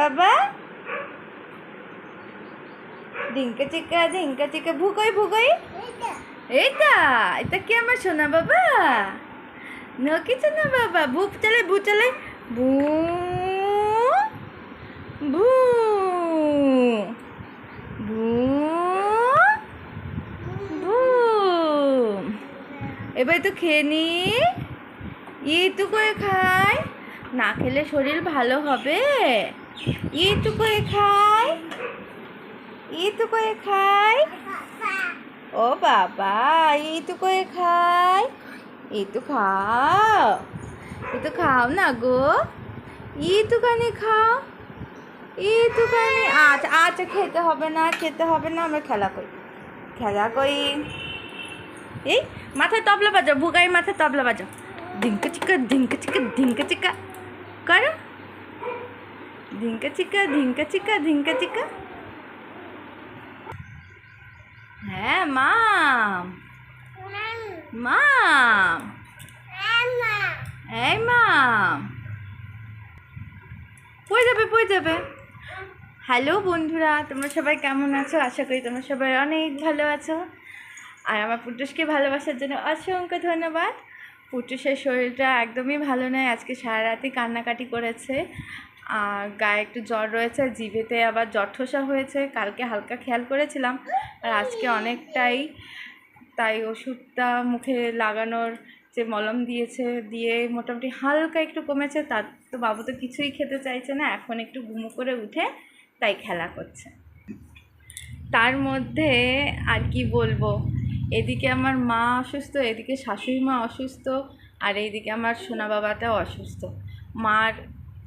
বাবা? ধিঙ্কা চিকা ধিঙ্কা চিকা ভুকই ভুকই এইটা। এটা কি আমার সোনা বাবা? ন কিছু না বাবা ভূপ চলে ভূ চলে ভূ ভূ ভূ ভূ। এবার তো খেয়ে নি। একটু করে খাই। না খেলে শরীর ভালো হবে। একটু করে খাই। একটু করে খাই। ও বাবা একটু করে খাই। একটু খাও। একটু খাও না গো? একটুখানি খাও। একটুখানি আচ্ছা আচ্ছা খেতে হবে না, খেতে হবে না, আমরা খেলা করি। খেলা করি। এই, মাথায় তবলা বাজাও ভুগাই মাথায় তবলা বাজাও। ধিঙ্কা চিকা ধিঙ্কা চিকা ধিঙ্কা চিকা। করো। ধিঙ্কা চিকা ধিঙ্কা চিকা ধিঙ্কা চিকা। হ্যাঁ মাম। মাম। এই মাম। পড়ে যাবে পড়ে যাবে। হ্যালো বন্ধুরা, তোমরা সবাই কেমন আছো? আশা করি তোমরা সবাই অনেক ভালো আছো। আর আমার পুটুসকে ভালোবাসার জন্য অসংখ্য ধন্যবাদ। পুটুসের শরীরটা একদমই ভালো নয়, আজকে সারা রাতই কান্নাকাটি করেছে। গায়ে একটু জ্বর রয়েছে, জিভেতে আবার জ্বর ঠোসা হয়েছে, কালকে হালকা খেয়াল করেছিলাম, আর আজকে অনেকটাই, তাই ওষুধটা মুখে লাগানোর যে মলম দিয়েছে, দিয়ে মোটামুটি হালকা একটু কমেছে, তার তো বাবু তো কিছুই খেতে চাইছে না, এখন একটু ঘুমো করে উঠে তাই খেলা করছে। তার মধ্যে আর কি বলব, এদিকে আমার মা অসুস্থ, এদিকে শাশুড়ি মা অসুস্থ, আর এইদিকে আমার সোনা বাবাটাও অসুস্থ। মার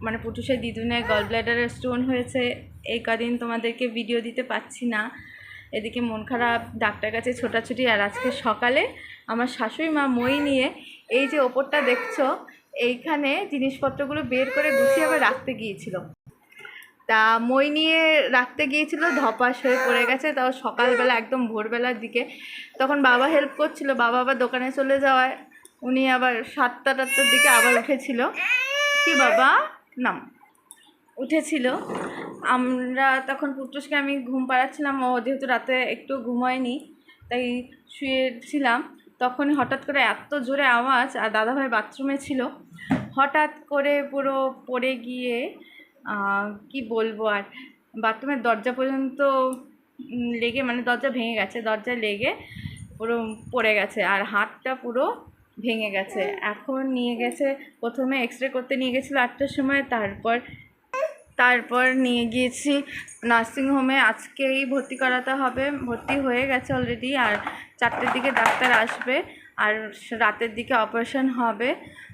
মানে পুটুসের দিদুনের গল ব্লাডারের স্টোন হয়েছে। এই কদিন তোমাদেরকে ভিডিও দিতে পারছি না। এদিকে মন খারাপ, ডাক্তার কাছে ছোটাছুটি, আর আজকে সকালে আমার শাশুড়ি মা মই নিয়ে এই যে ওপরটা দেখছ, এইখানে জিনিসপত্রগুলো বের করে গুছিয়ে আবার রাখতে গিয়েছিল। তা মই নিয়ে রাখতে গিয়েছিল, ধপাস হয়ে পড়ে গেছে। তাও সকালবেলা একদম ভোরবেলার দিকে। তখন বাবা হেল্প করছিল, বাবা আবার দোকানে চলে যাওয়ায়। উনি আবার সাতটা টাটটার দিকে আবার উঠেছিল। কি বাবা? নাম। উঠেছিল। আমরা তখন পুটুসকে আমি ঘুম পাড়াচ্ছিলাম। ও যেহেতু রাতে একটু ঘুমোয়নি, তাই শুয়েছিলাম। তখনই হঠাৎ করে এত জোরে আওয়াজ, আর দাদাভাই বাথরুমে ছিল। হঠাৎ করে পুরো পড়ে গিয়ে কি বলব আর, বাথরুমের দরজা পর্যন্ত লেগে মানে দরজা ভেঙে গেছে, দরজায় লেগে পুরো পড়ে গেছে। আর হাতটা পুরো ভেঙে গেছে। এখন নিয়ে গেছে, প্রথমে এক্স রে করতে নিয়ে গেছিল আটটার সময়, তারপর তারপর নিয়ে গিয়েছি নার্সিংহোমে আজকেই ভর্তি করাতে হবে, ভর্তি হয়ে গেছে অলরেডি আর চারটের দিকে ডাক্তার আসবে আর রাতের দিকে অপারেশন হবে।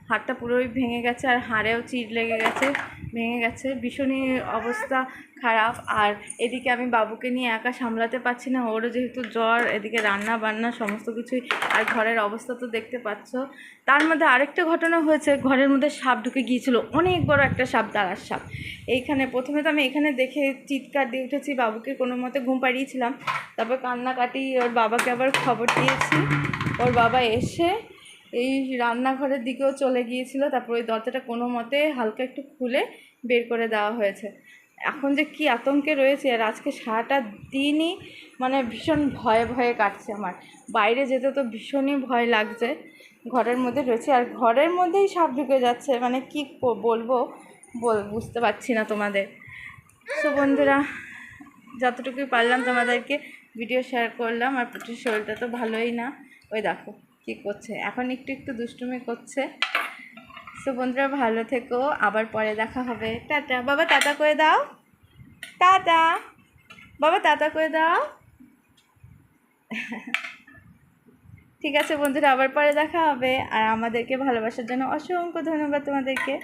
হাতটা পুরোই ভেঙে গেছে আর হাড়েও চিড় লেগে গেছে। ভেঙে গেছে। ভীষণই অবস্থা খারাপ। আর এদিকে আমি বাবুকে নিয়ে একা সামলাতে পারছি না। ওরও যেহেতু জ্বর, এদিকে রান্না বান্না সমস্ত কিছুই। আর ঘরের অবস্থা তো দেখতে পাচ্ছ। তার মধ্যে আরেকটা ঘটনা হয়েছে। ঘরের মধ্যে সাপ ঢুকে গিয়েছিল। অনেক বড় একটা সাপ দাঁড়ার সাপ। এইখানে প্রথমে তো আমি এখানে দেখে চিৎকার দিয়ে উঠেছি। বাবুকে কোনো মতে ঘুম পাড়িয়েছিলাম। তারপর কান্নাকাটি, ওর বাবাকে আবার খবর দিয়েছি। ওর বাবা এসে এই রান্নাঘরের দিকেও চলে গিয়েছিল। তারপর ওই দরজাটা কোনো মতে হালকা একটু খুলে বের করে দেওয়া হয়েছে। এখন যে কি আতঙ্কে রয়েছে, আর আজকে সারাটা দিনই মানে ভীষণ ভয়ে ভয়ে কাটছে আমার। বাইরে যেতে তো ভীষণই ভয় লাগছে, ঘরের মধ্যে রয়েছে। আর ঘরের মধ্যেই সাপ ঢুকে যাচ্ছে মানে কি বলব? বল, বুঝতে পারছি না তোমাদের। সো বন্ধুরা যতটুকুই পারলাম তোমাদেরকে ভিডিও শেয়ার করলাম, আর পুটির শরীরটা তো ভালোই না। ওই দেখো কী করছে। এখন একটু একটু দুষ্টুমি করছে। সো বন্ধুরা, ভালো থেকো। আবার পরে দেখা হবে। টাটা। বাবা, টাটা করে দাও। টাটা। বাবা, টাটা করে দাও। ঠিক আছে বন্ধুরা, আবার পরে দেখা হবে। আর আমাদেরকে ভালোবাসার জন্য অসংখ্য ধন্যবাদ তোমাদেরকে।